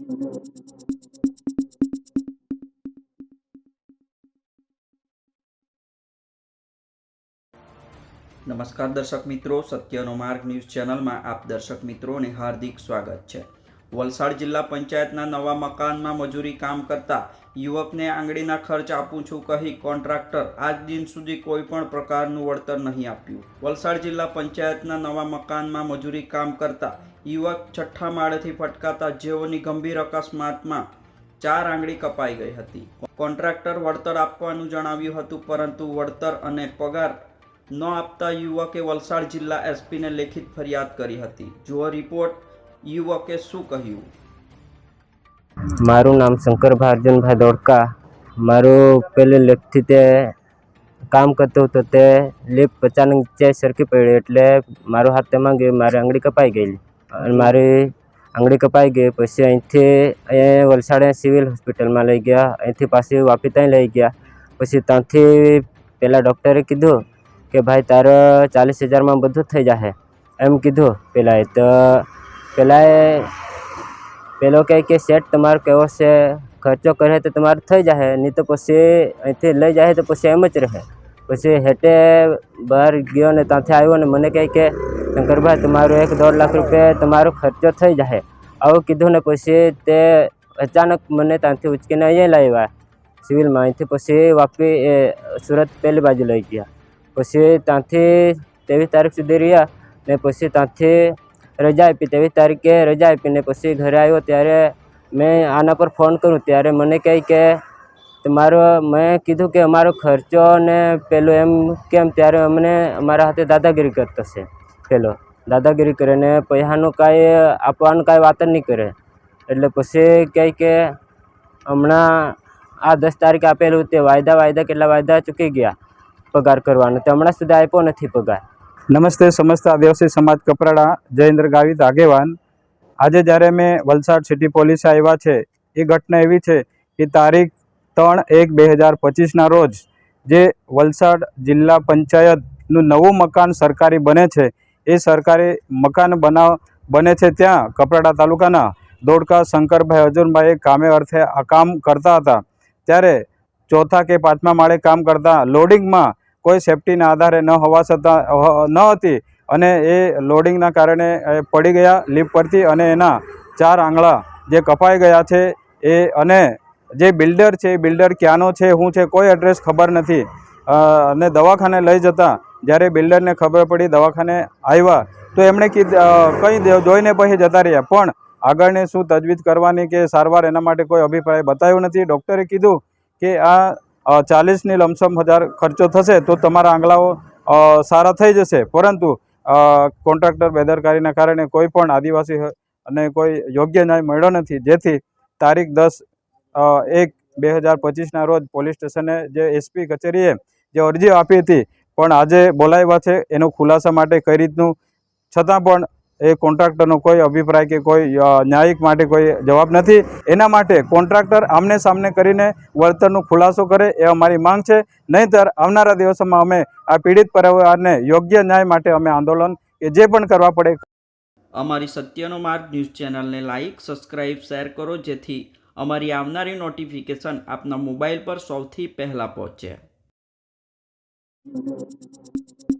નમસ્કાર દર્શક મિત્રો, સત્યનો માર્ગ ન્યૂઝ ચેનલમાં આપ દર્શક મિત્રોને હાર્દિક સ્વાગત છે. વલસાડ જિલ્લા પંચાયતના નવા મકાનમાં મજૂરી કામ કરતા યુવકને આંગળીના ખર્ચ આપું છું કહી કોન્ટ્રાક્ટર આજ દિન સુધી કોઈ પણ પ્રકારનું વળતર નહીં આપ્યું. વલસાડ જિલ્લા પંચાયતના નવા મકાનમાં મજૂરી કામ કરતા યુવક છઠ્ઠા માળેથી ફટકાતા જેઓની ગંભીર અકસ્માતમાં ચાર આંગળી કપાઈ ગઈ હતી. કોન્ટ્રાક્ટર વળતર આપવાનું જણાવ્યું હતું, પરંતુ વળતર અને પગાર ન આપતા યુવકે વલસાડ જિલ્લા એસપીને લેખિત ફરિયાદ કરી હતી. જુઓ રિપોર્ટ, યુવકે શું કહ્યું? મારું નામ શંકર ભારજનભાઈ દોડકા. મારું પહેલી લેફ્ટથી તે કામ કરતો હતો, તે લેફ્ટ અચાનક નીચે સરકી પડ્યો એટલે મારો હાથ તેમાં ગયો, મારી આંગળી કપાઈ ગયેલી. અને મારી આંગળી કપાઈ ગઈ, પછી અહીંથી અહીંયા વલસાડ સિવિલ હોસ્પિટલમાં લઈ ગયા, અહીંથી પાછી વાપી ત્યાં લઈ ગયા. પછી ત્યાંથી પહેલાં ડૉક્ટરે કીધું કે ભાઈ તારે ચાલીસ હજારમાં બધું થઈ જશે એમ કીધું પહેલાંએ તો પહેલાંએ પેલો કહે કે સેટ તમારો કેવો છે? ખર્ચો કરે તો તમારે થઈ જશે નહીં તો પછી અહીંથી લઈ જાય તો પછી એમ જ રહે. પછી હેઠે બહાર ગયો ને ત્યાંથી આવ્યો ને મને કહે કે શંકરભાઈ તમારો એક દોઢ લાખ રૂપિયા તમારો ખર્ચો થઈ જશે આવું કીધું ને પછી તે અચાનક મને ત્યાંથી ઉચકીને અહીંયા લાવ્યા સિવિલમાં અહીંથી પછી વાપી એ સુરત પેલી બાજુ લઈ ગયા. પછી ત્યાંથી ત્રેવીસ તારીખ સુધી રહ્યા ને પછી ત્યાંથી રજા આપી. ત્રેવીસ તારીખે રજા આપીને પછી ઘરે આવ્યો ત્યારે મેં આના પર ફોન કરું ત્યારે મને કહે કે તમારો, મેં કીધું કે અમારો ખર્ચો ને પેલું એમ કેમ? ત્યારે અમને અમારા હાથે દાદાગીરી કરતો છે. પેલો દાદાગીરી કરે ને પૈસાનું કાંઈ આપવાનું કાંઈ વાત જ નહીં કરે. એટલે પછી કહે કે હમણાં આ દસ તારીખે આપેલું તે વાયદા વાયદા કેટલા વાયદા ચૂકી ગયા પગાર કરવાનો. તે હમણાં સુધી આપ્યો નથી પગાર. નમસ્તે સમસ્ત આદિવાસી સમાજ કપરાડા જયેન્દ્ર ગાવિત આગેવાન. આજે જ્યારે મેં વલસાડ સિટી પોલીસે આવ્યા છે, એ ઘટના એવી છે કે તારીખ ત્રણ એક બે હજાર પચીસના રોજ જે વલસાડ જિલ્લા પંચાયતનું નવું મકાન સરકારી બને છે એ સરકારી મકાન બનાવ બને છે ત્યાં કપરાડા તાલુકાના દોડકા શંકરભાઈ અર્જુનભાઈ કામે અર્થે કામ કરતા હતા. ત્યારે ચોથા કે પાંચમા માળે કામ કરતા લોડિંગમાં કોઈ સેફટીના આધારે ન હોવા છતાં ન હતી અને એ લોડિંગના કારણે પડી ગયા લીપ પરથી અને એના ચાર આંગળા જે કપાઈ ગયા છે એ અને જે બિલ્ડર છે, એ બિલ્ડર ક્યાંનો છે શું છે કોઈ એડ્રેસ ખબર નથી. અને દવાખાને લઈ જતા જ્યારે બિલ્ડરને ખબર પડી દવાખાને આવ્યા, તો એમણે કીધું કંઈ જોઈને પછી જતા રહ્યા. પણ આગળને શું તજવીજ કરવાની કે સારવાર એના માટે કોઈ અભિપ્રાય બતાવ્યો નથી? ડૉક્ટરે કીધું કે આ ચાલીસની લમસમ હજાર ખર્ચો થશે તો તમારા આંગળાઓ સારા થઈ જશે. પરંતુ કોન્ટ્રાક્ટર બેદરકારીના કારણે કોઈ પણ આદિવાસી અને કોઈ યોગ્ય ન્યાય મળ્યો નથી. જેથી તારીખ દસ એક બે હજાર પચીસના રોજ પોલીસ સ્ટેશને જે એસપી કચેરીએ જે અરજી આપી હતી, પણ આજે બોલાવ્યા છે. એનો ખુલાસા માટે કઈ રીતનું? છતાં પણ એ કોન્ટ્રાક્ટરનો કોઈ અભિપ્રાય કે કોઈ ન્યાયિક માટે કોઈ જવાબ નથી. એના માટે કોન્ટ્રાક્ટર આમને સામને કરીને વળતરનો ખુલાસો કરે એ અમારી માંગ છે. નહીંતર આવનારા દિવસોમાં અમે આ પીડિત પરિવારને યોગ્ય ન્યાય માટે અમે આંદોલન કે જે પણ કરવા પડે અમારી સત્યનો માર્ગ ન્યૂઝ ચેનલને લાઇક સબસ્ક્રાઇબ, શેર કરો જેથી અમારી આવનારી નોટિફિકેશન આપના મોબાઈલ પર સૌથી પહેલાં પહોંચે. Thank you.